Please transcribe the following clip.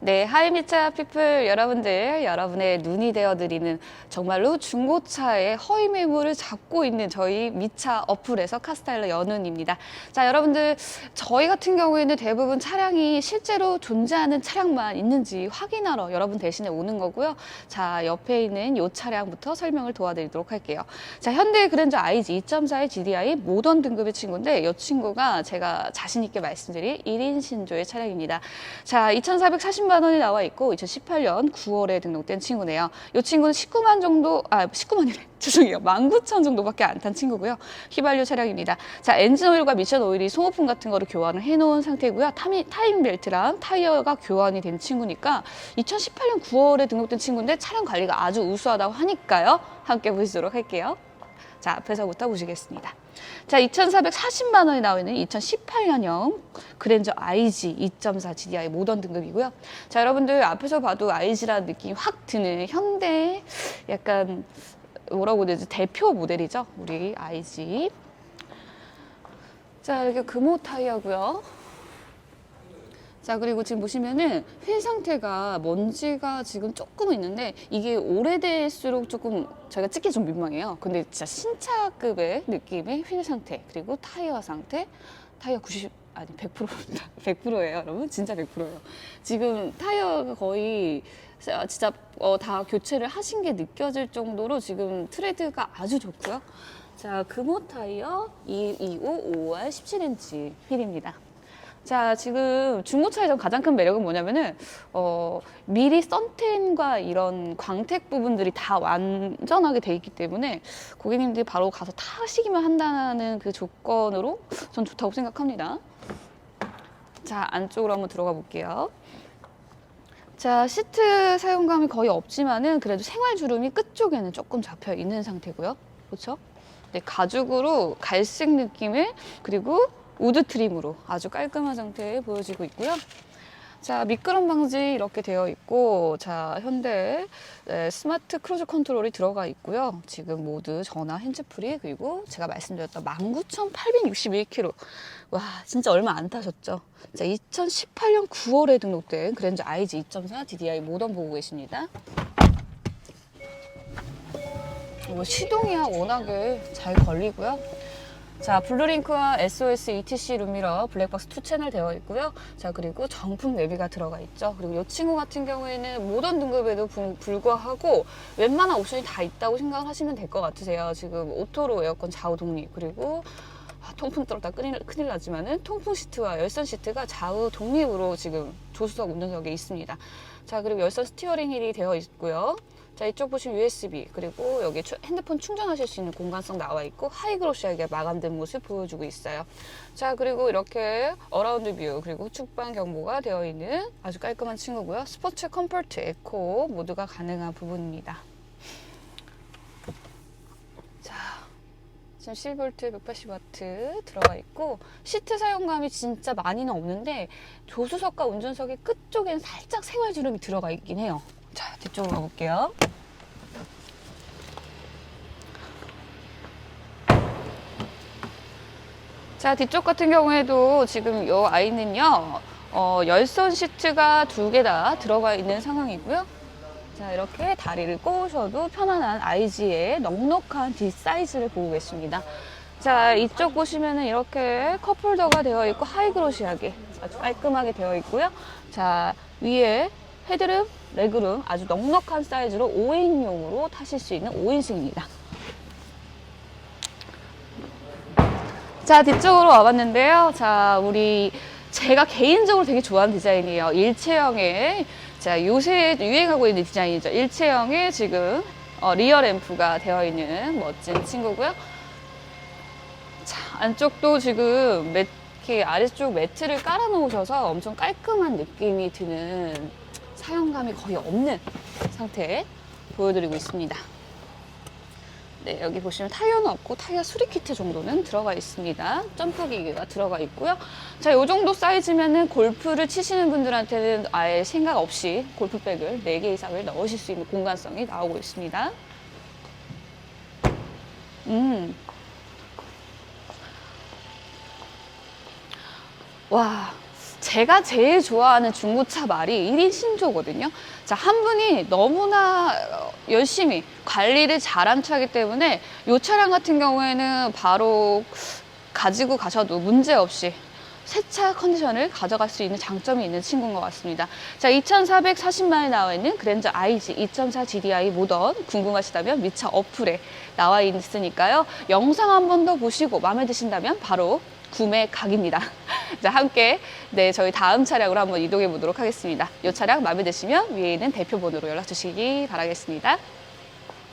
네, 하이미차 피플 여러분들, 여러분의 눈이 되어드리는 정말로 중고차의 허위 매물을 잡고 있는 저희 미차 어플에서 카스타일러 연은입니다. 자, 여러분들, 저희 같은 경우에는 대부분 차량이 실제로 존재하는 차량만 있는지 확인하러 여러분 대신에 오는 거고요. 자, 옆에 있는 이 차량부터 설명을 도와드리도록 할게요. 자, 현대 그랜저 IG 2.4의 GDI 모던 등급의 친구인데 이 친구가 제가 자신 있게 말씀드릴 1인 신조의 차량입니다. 자, 2,440만 원이 나와 있고 2018년 9월에 등록된 친구네요. 이 친구는 19만 정도, 아, 19만이래. 죄송해요. 19,000 정도밖에 안 탄 친구고요. 휘발유 차량입니다. 자, 엔진 오일과 미션 오일이 소모품 같은 거를 교환을 해놓은 상태고요. 타미, 타임 벨트랑 타이어가 교환이 된 친구니까 2018년 9월에 등록된 친구인데 차량 관리가 아주 우수하다고 하니까요. 함께 보시도록 할게요. 자, 앞에서부터 보시겠습니다. 자, 2,440만 원이 나와 있는 2018년형 그랜저 IG 2.4 GDI 모던 등급이고요. 자, 여러분들 앞에서 봐도 IG라는 느낌이 확 드는 현대 약간 뭐라고 해야 되지? 대표 모델이죠. 우리 IG. 자, 이렇게 금호 타이어고요. 자 그리고 지금 보시면은 휠 상태가 먼지가 지금 조금은 있는데 이게 오래될수록 조금 저희가 찍기 좀 민망해요. 근데 진짜 신차급의 느낌의 휠 상태 그리고 타이어 상태 타이어 90 아니 100%입니다. 100%예요, 여러분. 진짜 100%예요. 지금 타이어가 거의 진짜 어, 다 교체를 하신 게 느껴질 정도로 지금 트레드가 아주 좋고요. 자, 금호 타이어 225 5월 17인치 휠입니다. 자, 지금 중고차의 좀 가장 큰 매력은 뭐냐면은, 어, 미리 썬텐과 이런 광택 부분들이 다 완전하게 돼 있기 때문에 고객님들이 바로 가서 타시기만 한다는 그 조건으로 전 좋다고 생각합니다. 자, 안쪽으로 한번 들어가 볼게요. 자, 시트 사용감이 거의 없지만은 그래도 생활 주름이 끝쪽에는 조금 잡혀 있는 상태고요. 그렇죠? 네, 가죽으로 갈색 느낌의 그리고 우드 트림으로 아주 깔끔한 상태에 보여지고 있고요. 자, 미끄럼 방지 이렇게 되어 있고, 자, 현대 네, 스마트 크루즈 컨트롤이 들어가 있고요. 지금 모드 전화 핸즈프리, 그리고 제가 말씀드렸던 19,861km. 와, 진짜 얼마 안 타셨죠? 자, 2018년 9월에 등록된 그랜저 IG 2.4 DDI 모던 보고 계십니다. 이거 시동이야 워낙에 잘 걸리고요. 자, 블루링크와 SOS ETC 룸미러 블랙박스 2 채널 되어 있고요. 자, 그리고 정품 내비가 들어가 있죠. 그리고 이 친구 같은 경우에는 모던 등급에도 불- 불구하고 웬만한 옵션이 다 있다고 생각을 하시면 될 것 같으세요. 지금 오토로 에어컨 좌우 독립 그리고 아, 통풍 떨었다 큰일, 큰일 나지만은 통풍 시트와 열선 시트가 좌우 독립으로 지금 조수석 운전석에 있습니다. 자, 그리고 열선 스티어링 휠이 되어 있고요. 자, 이쪽 보시면 USB, 그리고 여기 추- 핸드폰 충전하실 수 있는 공간성 나와 있고, 하이그로시하게 마감된 모습 보여주고 있어요. 자, 그리고 이렇게 어라운드 뷰, 그리고 후측방 경보가 되어 있는 아주 깔끔한 친구고요. 스포츠 컴포트 에코 모두가 가능한 부분입니다. 자, 지금 7V 180W 들어가 있고, 시트 사용감이 진짜 많이는 없는데, 조수석과 운전석의 끝쪽에는 살짝 생활주름이 들어가 있긴 해요. 자, 뒤쪽으로 가볼게요. 자, 뒤쪽 같은 경우에도 지금 이 아이는요, 어, 열선 시트가 두 개 다 들어가 있는 상황이고요. 자, 이렇게 다리를 꼬으셔도 편안한 IG의 넉넉한 뒷 사이즈를 보고 계십니다. 자, 이쪽 보시면은 이렇게 컵홀더가 되어 있고 하이그로시하게 아주 깔끔하게 되어 있고요. 자, 위에 헤드룸, 레그룸 아주 넉넉한 사이즈로 5인용으로 타실 수 있는 5인승입니다. 자, 뒤쪽으로 와봤는데요. 자, 우리 제가 개인적으로 되게 좋아하는 디자인이에요. 일체형의 자, 요새 유행하고 있는 디자인이죠. 일체형의 지금 어, 리어 램프가 되어 있는 멋진 친구고요. 자, 안쪽도 지금 매, 이렇게 아래쪽 매트를 깔아 놓으셔서 엄청 깔끔한 느낌이 드는 사용감이 거의 없는 상태 보여드리고 있습니다. 네, 여기 보시면 타이어는 없고 타이어 수리 키트 정도는 들어가 있습니다. 점프 기계가 들어가 있고요. 자, 이 정도 사이즈면은 골프를 치시는 분들한테는 아예 생각 없이 골프백을 4개 이상을 넣으실 수 있는 공간성이 나오고 있습니다. 음. 와, 제가 제일 좋아하는 중고차 말이 1인 신조거든요. 자, 한 분이 너무나 어, 열심히 관리를 잘한 차이기 때문에 이 차량 같은 경우에는 바로 가지고 가셔도 문제 없이 세차 컨디션을 가져갈 수 있는 장점이 있는 친구인 것 같습니다. 자, 2,440만에 나와 있는 그랜저 IG 2.4 GDI 모던 궁금하시다면 미차 어플에 나와 있으니까요. 영상 한 번 더 보시고 마음에 드신다면 바로 구매 각입니다. 자, 함께 네, 저희 다음 차량으로 한번 이동해 보도록 하겠습니다. 이 차량 마음에 드시면 위에 있는 대표 번호로 연락 주시기 바라겠습니다.